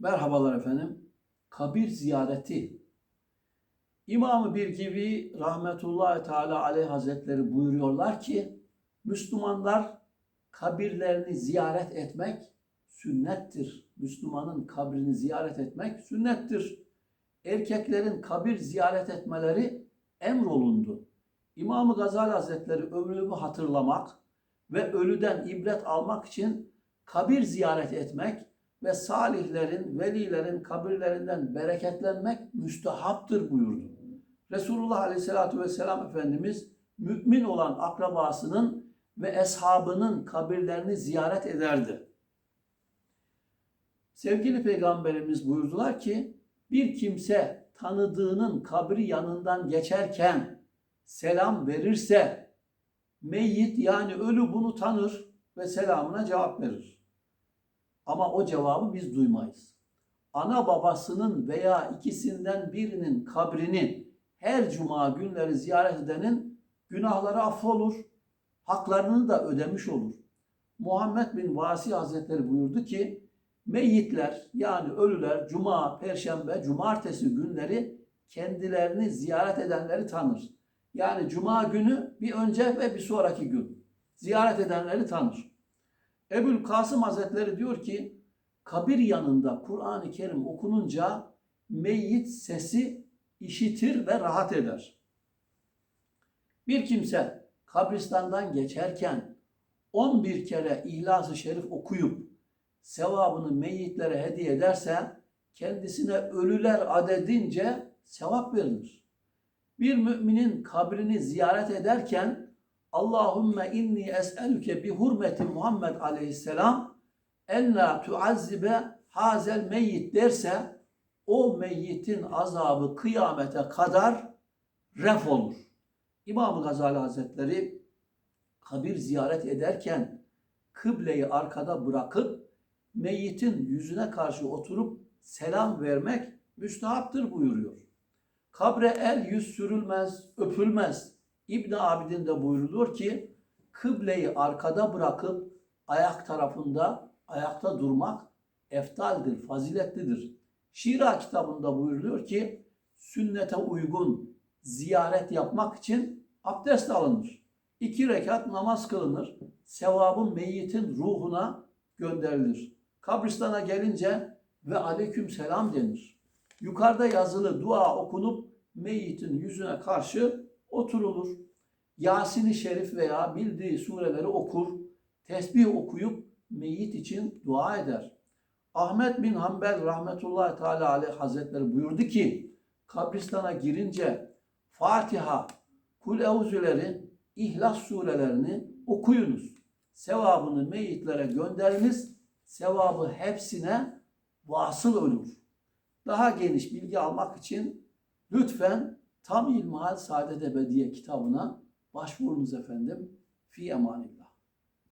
Merhabalar efendim. Kabir ziyareti. İmam-ı Bir gibi rahmetullahi teala aleyh hazretleri buyuruyorlar ki Müslümanlar kabirlerini ziyaret etmek sünnettir. Müslümanın kabrini ziyaret etmek sünnettir. Erkeklerin kabir ziyaret etmeleri emrolundu. İmam-ı Gazali Hazretleri ömrümü hatırlamak ve ölüden ibret almak için kabir ziyaret etmek ve salihlerin, velilerin kabirlerinden bereketlenmek müstehaptır buyurdu. Resulullah Aleyhisselatü Vesselam Efendimiz mümin olan akrabasının ve eshabının kabirlerini ziyaret ederdi. Sevgili Peygamberimiz buyurdular ki bir kimse tanıdığının kabri yanından geçerken selam verirse meyyit yani ölü bunu tanır ve selamına cevap verir. Ama o cevabı biz duymayız. Ana babasının veya ikisinden birinin kabrini her cuma günleri ziyaret edenin günahları affolur, haklarını da ödemiş olur. Muhammed bin Vasi Hazretleri buyurdu ki, meyyitler yani ölüler cuma, perşembe, cumartesi günleri kendilerini ziyaret edenleri tanır. Yani cuma günü bir önce ve bir sonraki gün ziyaret edenleri tanır. Ebul Kasım Hazretleri diyor ki kabir yanında Kur'an-ı Kerim okununca meyyit sesi işitir ve rahat eder. Bir kimse kabristandan geçerken 11 kere İhlas-ı Şerif okuyup sevabını meyyitlere hediye ederse kendisine ölüler adedince sevap verilir. Bir müminin kabrini ziyaret ederken Allahümme inni es'elüke bi hurmeti Muhammed aleyhisselam en la tuazzibe hazel meyyit derse o meyyitin azabı kıyamete kadar ref olur. İmam-ı Gazali Hazretleri kabir ziyaret ederken kıbleyi arkada bırakıp meyyitin yüzüne karşı oturup selam vermek müstahaptır buyuruyor. Kabre el yüz sürülmez, öpülmez. İbn Abidin de buyuruluyor ki kıbleyi arkada bırakıp ayak tarafında ayakta durmak eftaldir, faziletlidir. Şira kitabında buyuruluyor ki sünnete uygun ziyaret yapmak için abdest alınır. İki rekat namaz kılınır. Sevabın meyyitin ruhuna gönderilir. Kabristana gelince ve aleyküm selam denir. Yukarıda yazılı dua okunup meyyitin yüzüne karşı oturulur. Yasin-i Şerif veya bildiği sureleri okur, tesbih okuyup meyyit için dua eder. Ahmet bin Hanbel rahmetullahi teala aleyh hazretleri buyurdu ki kabristana girince Fatiha, Kul Euzüleri, İhlas surelerini okuyunuz. Sevabını meyyitlere gönderiniz. Sevabı hepsine vasıl olur. Daha geniş bilgi almak için lütfen Tam İlmihal Saadet Ebediye kitabına başvurunuz efendim. Fi emanillah.